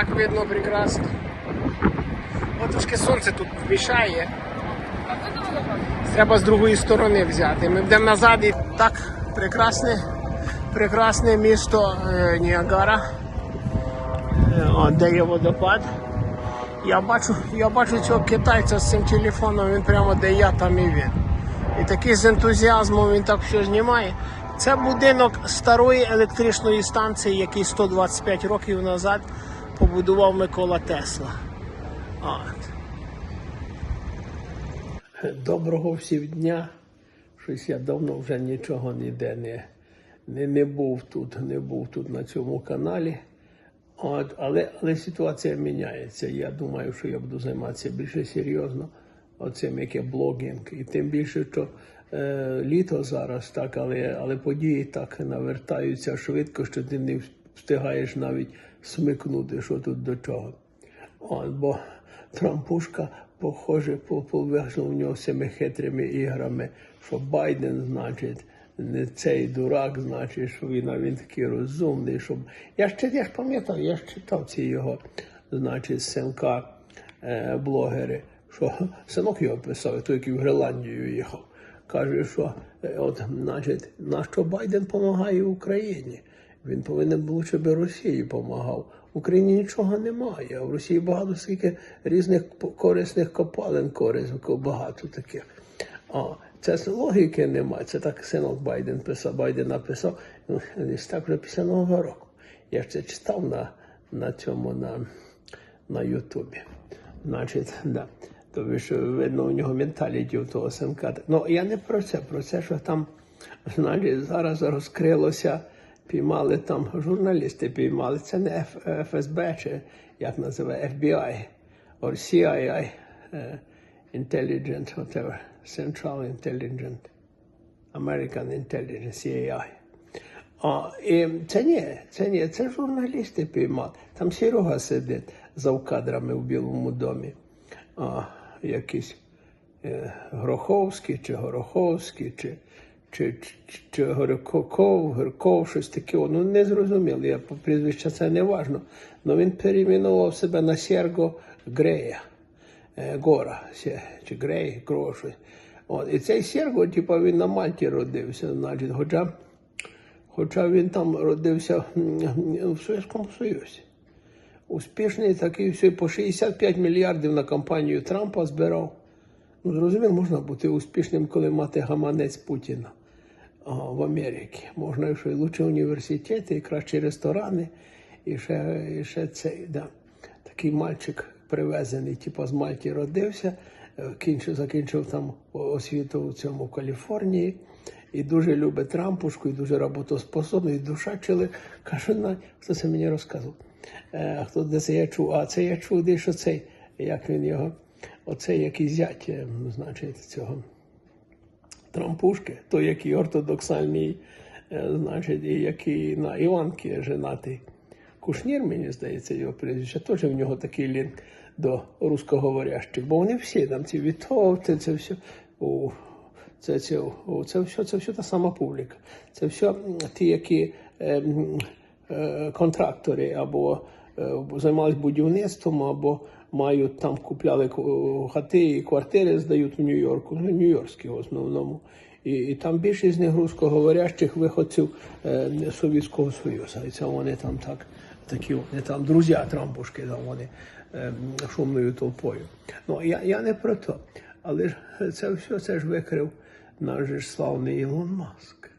Так видно прекрасно. Трошки сонце тут мішає. Треба з другої сторони взяти. Ми йдемо назад і так прекрасне, прекрасне місто е, Ніагара. Е, О, де є водопад. Я бачу, я бачу цього китайця з цим телефоном, він прямо де я, там і він. І такий з ентузіазмом він так все знімає. Це будинок старої електричної станції, який 125 років назад побудував Микола Тесла. От. Доброго всім дня. Щось я давно вже нічого ніде не, не, не був тут, не був тут на цьому каналі. От, але, але ситуація міняється. Я думаю, що я буду займатися більше серйозно оцим яке блогінг. І тим більше, що е, літо зараз так, але, але події так навертаються швидко, що ти не встигаєш навіть смикнути, що тут до чого. От, бо Трампушка, похоже, по- повийшло в нього цими хитрими іграми, що Байден, значить, не цей дурак, значить, що він, а він такий розумний. Щоб... Я чит- я ж пам'ятаю, я ж читав ці його, значить, синка е, блогери, що синок його писав, той, який в Гренландію їхав. Каже, що е, от, значить, на що Байден допомагає Україні? Він повинен був, щоб Росії допомагав. В Україні нічого немає. А в Росії багато скільки різних корисних копалин, корисних, багато таких. А це логіки немає. Це так синок Байден писав, Байден написав. Ну, десь так вже після Нового року. Я це читав на, на цьому на, на Ютубі. Значить, да. Тобто, що видно, у нього менталіті у того синка. Ну, я не про це, про це, що там, значить, зараз розкрилося, піймали там журналісти піймали. Це не ФСБ чи як називає FBI, or CII, е, Intelligent, whatever, Central Intelligent, American Intelligence, CAI. А, і це ні, це ні, це журналісти піймали. Там Серега сидить за кадрами в Білому домі. А, якийсь е, Гроховський, чи Гороховський, чи, чи, чи, чи Горьков, Гирков, щось таке. Ну не зрозуміло, я по прізвища це не важно. Але він перейменував себе на Серго Грея. Е, Гора, чи Грей, Гро, щось. От, і цей Серго, типу, він на Мальті родився, значить, хоча, хоча він там родився в Совєтському Союзі. Успішний такий все по 65 мільярдів на кампанію Трампа збирав. Ну, зрозуміло, можна бути успішним, коли мати гаманець Путіна в Америці. Можна ще й лучші університети, і кращі ресторани, і ще, і ще цей, да. такий мальчик привезений, типу, з Мальті родився, е, кінчив, закінчив там освіту в цьому Каліфорнії. І дуже любить Трампушку, і дуже роботоспособний, і душа чили. Каже, хто це мені розказував? Е, хто де це я чув? А це я чув, де що цей, як він його, оцей який зять, е, значить, цього Трампушки, той, який ортодоксальний, е, значить, і який на Іванки женатий. Кушнір, мені здається, його прізвище, теж в нього такий лінк до русскоговорящих. Бо вони всі там ці вітовці, це все. О, це, це, о, це, все, це все та сама публіка. Це все ті, які е, е, контрактори або е, займалися будівництвом, або мають там купляли хати і квартири, здають в Нью-Йорку, ну, нью-йоркські в основному. І, і там більшість з них русскоговорящих виходців е, Совєтського Союзу. І це вони там так, такі вони там друзі Трампушки, там вони е, шумною толпою. Ну я, я не про то. Але ж це все це ж викрив наш же славний Ілон Маск.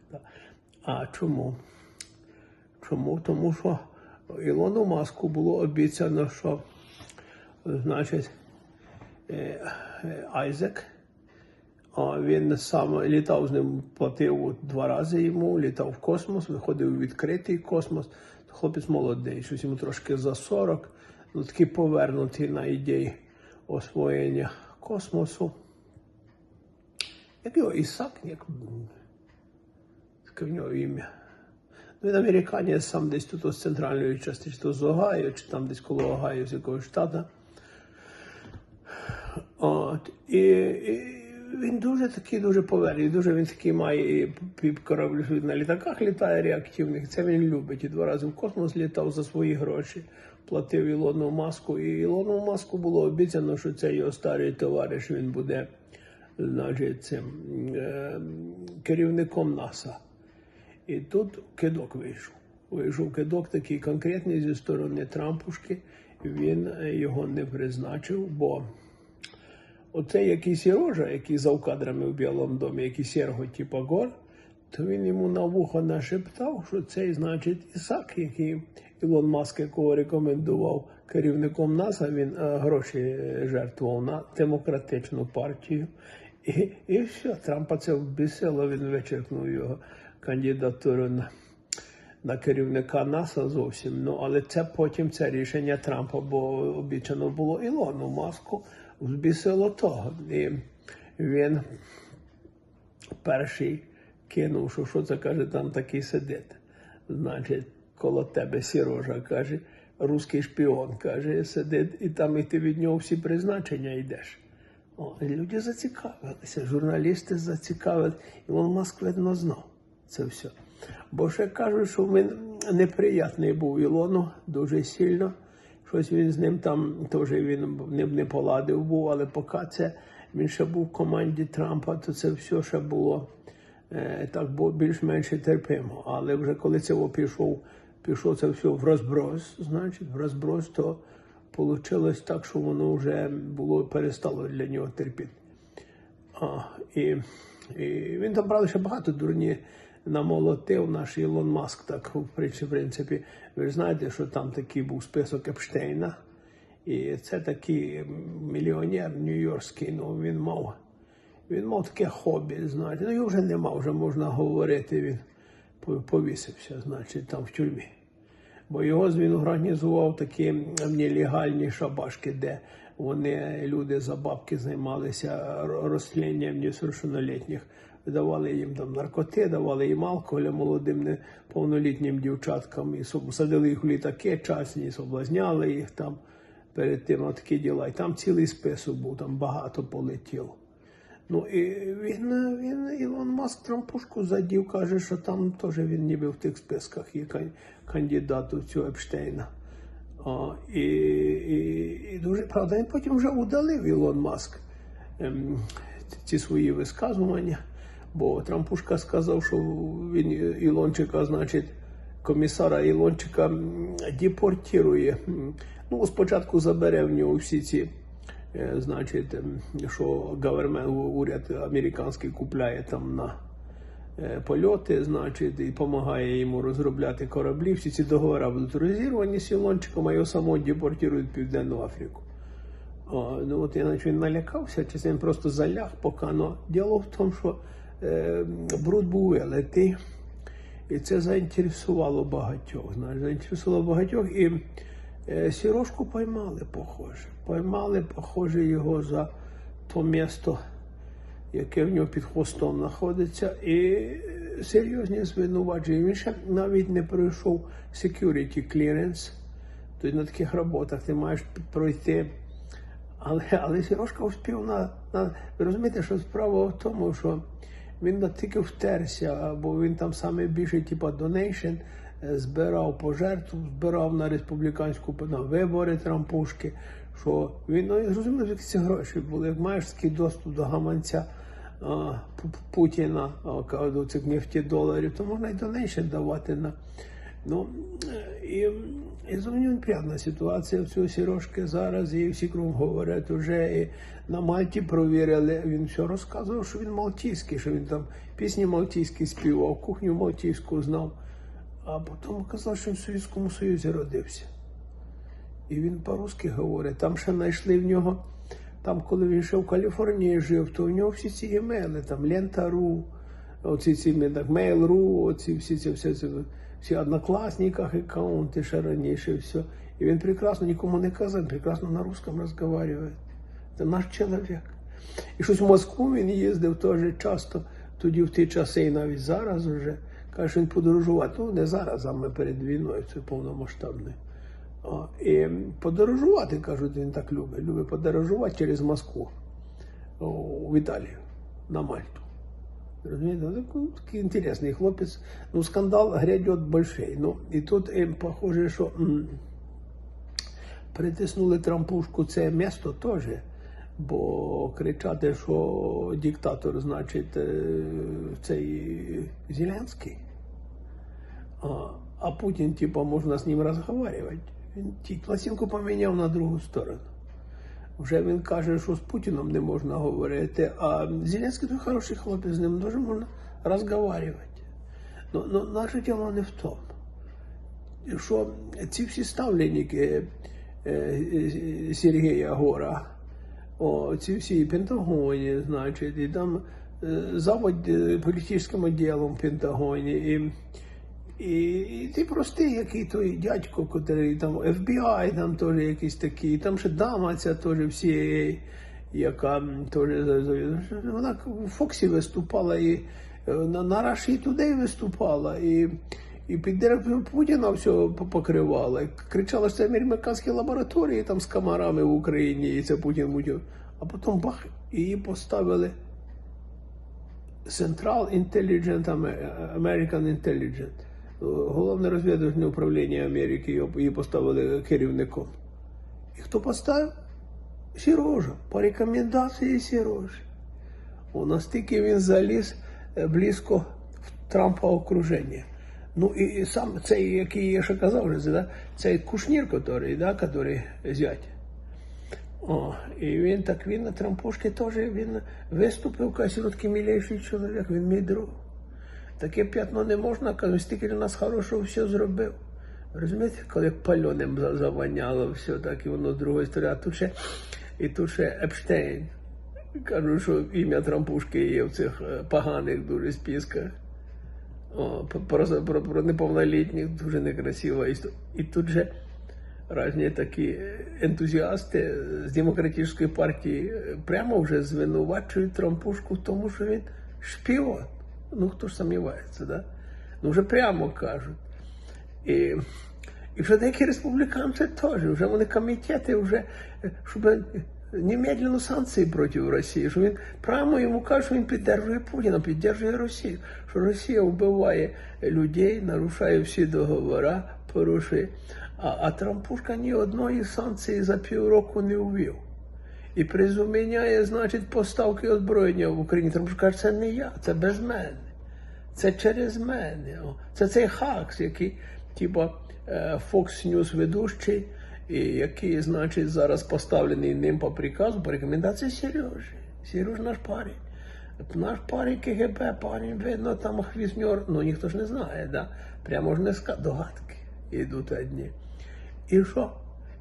А чому? Чому? Тому що Ілону Маску було обіцяно, що значить, е, е, Айзек, він сам літав з ним, платив два рази йому, літав в космос, виходив у відкритий космос. Хлопець молодий, щось йому трошки за 40, ну такий повернутий на ідеї освоєння космосу. Як його Ісак, як таке в нього ім'я. Ну, він американець сам десь тут з центральної частини, чи то з Огайо, чи там десь коло Огайо, з якогось штата. От, і, і він дуже такий, дуже поверхний, дуже він такий має і під кораблі на літаках літає реактивних. Це він любить. І два рази в космос літав за свої гроші. платив Ілону Маску. І Ілону Маску було обіцяно, що це його старий товариш, він буде значить, цим, е, керівником НАСА. І тут кидок вийшов. Вийшов кидок такий конкретний зі сторони Трампушки. Він його не призначив, бо оцей якийсь Ірожа, який за кадрами в Білому домі, який Серго типа Гор, то він йому на вухо нашептав, що цей, значить, Ісак, який Ілон Маск, якого рекомендував керівником НАСА, він е, гроші жертвував на демократичну партію. І, і все, Трампа це вбісило, він вичеркнув його кандидатуру на, на керівника НАСА зовсім. Ну, але це потім це рішення Трампа, бо обіцяно було Ілону Маску, збісило того. І він перший кинув, що що це каже, там такий сидить. Значить, коло тебе сірожа, каже, русський шпіон, каже, сидить, і там і ти від нього всі призначення йдеш. О, і люди зацікавилися, журналісти зацікавилися. Ілон Маск видно знав це все. Бо ще кажуть, що він неприятний був Ілону дуже сильно. Щось він з ним там теж він не, не поладив був, але поки це він ще був в команді Трампа, то це все ще було е, так більш-менш терпимо. Але вже коли це пішов, пішов це все в розброс, значить, в розброс, то вийшло так, що воно вже було перестало для нього терпіти. А, і, і він там брали ще багато дурні намолотив наш Ілон Маск. Так, в принципі, ви ж знаєте, що там такий був список Епштейна. І це такий мільйонер нью-йоркський, ну він мав. Він мав таке хобі, знаєте. Ну його вже нема, вже можна говорити. Він повісився, значить, там в тюрмі. Бо його він організував такі нелегальні шабашки, де вони, люди за бабки займалися розслідуванням несовершеннолітніх. Давали їм там наркоти, давали їм алкоголь молодим неповнолітнім дівчаткам, і садили їх у літаки часні, соблазняли їх там перед тим такі діла. І там цілий список був, там багато полетіло. Ну і він, він Ілон Маск Трампушку задів, каже, що там теж він ніби в тих списках є кандидат у цього Епштейна. О, і, і, і дуже правда, він потім вже удалив Ілон Маск ем, ці свої висказування, бо Трампушка сказав, що він Ілончика, значить, комісара Ілончика депортує. Ну, спочатку забере в нього всі ці. Значить, що гавермент, уряд американський купляє там на польоти, значить, і допомагає йому розробляти кораблі. Всі ці договори будуть розірвані з Ілончиком, а його самого депортують в Південну Африку. О, ну от іначе він налякався, чи він просто заляг поки. Но діло в тому, що е, бруд був вилитий, і це заінтересувало багатьох. Заінтересувало багатьох. І е, сірошку поймали, похоже. Поймали, похоже, його за то місто, яке в нього під хвостом знаходиться, і серйозні звинувачення. Він ще навіть не пройшов security clearance. Тобто на таких роботах ти маєш пройти. Але але Сірошка успів на, на. Розумієте, що справа в тому, що він тільки втерся, бо він там саме більше, типа донейшн, збирав пожертву, збирав на республіканську на вибори Трампушки. Що він ну, зрозумів, які ці гроші були. Як маєш такий доступ до гаманця а, Путіна а, до цих нефті доларів, то можна й донейшн давати на. Ну, і, і зовні неприятна ситуація в цього Сірошки зараз, і всі кругом говорять вже і на Мальті провірили. Він все розказував, що він малтійський, що він там пісні малтійські співав, кухню малтійську знав, а потім казав, що він в Совєтському Союзі родився. І він по-русски говорить. Там ще знайшли в нього, там, коли він ще в Каліфорнії жив, то в нього всі ці імейли, там Лента.ру, оці ці так, Mail.ru, оці всі ці всі, всі, всі однокласниках аккаунти ще раніше все. І він прекрасно нікому не казав, прекрасно на русском розмовляє. Це наш чоловік. І щось в Москву він їздив теж часто, тоді в ті часи, і навіть зараз вже. Каже, він подорожувати. Ну, не зараз, а ми перед війною, це повномасштабне. І подорожувати, кажуть, він так любить. Любить подорожувати через Москву в Італію на Мальту. Розумієте? Ну, такий інтересний хлопець. Ну, скандал грядет большой. Ну, і тут, похоже, що притиснули трампушку це місто теж. Бо кричати, що диктатор, значить, е, цей Зеленський. А, а Путін, типа, можна з ним розмовляти. Він ті пластинку поміняв на другу сторону. Вже він каже, що з Путіном не можна говорити, а Зеленський той хороший хлопець, з ним дуже можна розмовляти. Ну, ну, наше діло не в тому. Що ці всі ставленники е, е, Сергія Гора, о, ці всі Пентагоні, значить, і там е, завод е, політичним відділом в Пентагоні, і, і, і ти простий, який той дядько, котрий там FBI, там теж якийсь такий, там ще дама ця теж всі, яка теж вона в Фоксі виступала і е, на, на Раші туди виступала. І, і під директором Путіна все по- покривала. Кричала, що це американські лабораторії там з комарами в Україні, і це Путін Путін. А потім бах, її поставили Central Intelligent American Intelligent. Головне розвідувальне управління Америки її поставили керівником. І хто поставив? Сірожа. По рекомендації Сірожі. О, настільки він заліз е, близько в Трампа окруження. Ну і, сам цей, який я ще казав, вже, да? цей кушнір, який, да, який зять. О, і він так він на Трампушки теж він виступив, каже, милейший чоловік, він мій друг. Таке п'ятно не можна, каже, стільки для нас хорошого все зробив. Розумієте, коли пальоним за- завоняло все, так і воно з другої сторони. А тут ще, і тут ще Епштейн. Кажу, що ім'я Трампушки є в цих е, поганих дуже списках. О, просто про, про неповнолітніх дуже некрасива історія. І тут же різні такі ентузіасти з демократичної партії е, прямо вже звинувачують Трампушку в тому, що він шпіон. Ну хто ж сумнівається, да? Ну вже прямо кажуть. І, і вже деякі республіканці теж, вже вони комітети, вже, щоб немедленно санкції проти Росії, що він прямо йому каже, що він підтримує Путіна, підтримує Росію, що Росія вбиває людей, нарушає всі договори, порушує. А, а Трампушка ні одної санкції за півроку не ввів. І призуміняє, значить, поставки озброєння в Україні. Трампушка каже, це не я, це без мене. Це через мене. Це цей хакс, який, типа, е, Fox News ведучий, і який, значить, зараз поставлений ним по приказу, по рекомендації Сережі. Сереж наш парень. Наш парень КГБ, парень, видно, там хвізньор, ну ніхто ж не знає, да? прямо ж не ска... догадки йдуть одні. І що?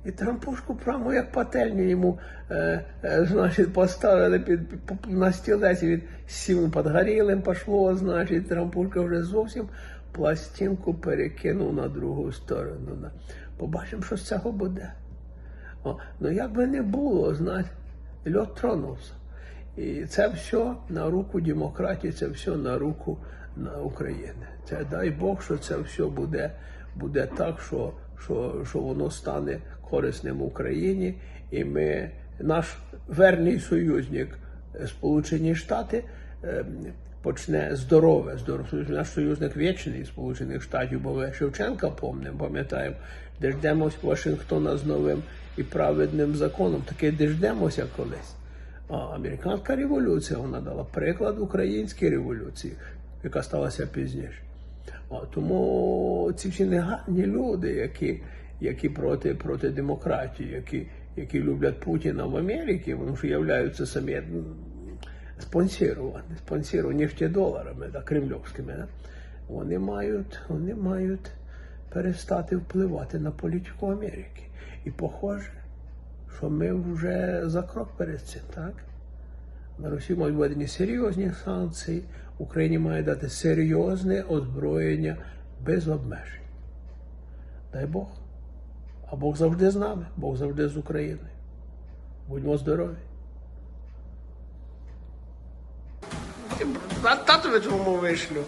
І трампушку прямо як пательню йому е, е, значить, поставили під, під, на стілець, сів під горілим пошло, значить, трампушка вже зовсім пластинку перекинув на другу сторону. Побачимо, що з цього буде. О, ну як би не було, знаєте, льот тронувся. І це все на руку демократії, це все на руку на України. Це дай Бог, що це все буде, буде так, що, що, що воно стане корисним Україні, і ми, наш верний союзник, е, Сполучені Штати, е, почне здорове, здорове. Наш союзник вічний Сполучених Штатів, бо ми Шевченка помнимо, пам'ятаємо, дождемось Вашингтона з новим і праведним законом. Таке дождемося колись. А американська революція вона дала приклад українській революції, яка сталася пізніше. А, тому ці всі негарні люди, які, які проти, проти демократії, які, які люблять Путіна в Америці, вони ж являються самі м, спонсоровані, спонсоровані нефтедоларами, да, кремльовськими. Да? Вони мають, вони мають перестати впливати на політику Америки. І похоже, що ми вже за крок перед цим, так? На Росії мають введені серйозні санкції, Україні має дати серйозне озброєння без обмежень. Дай Бог. А Бог завжди з нами, Бог завжди з Україною. Будьмо здорові. Татові твому вишлю.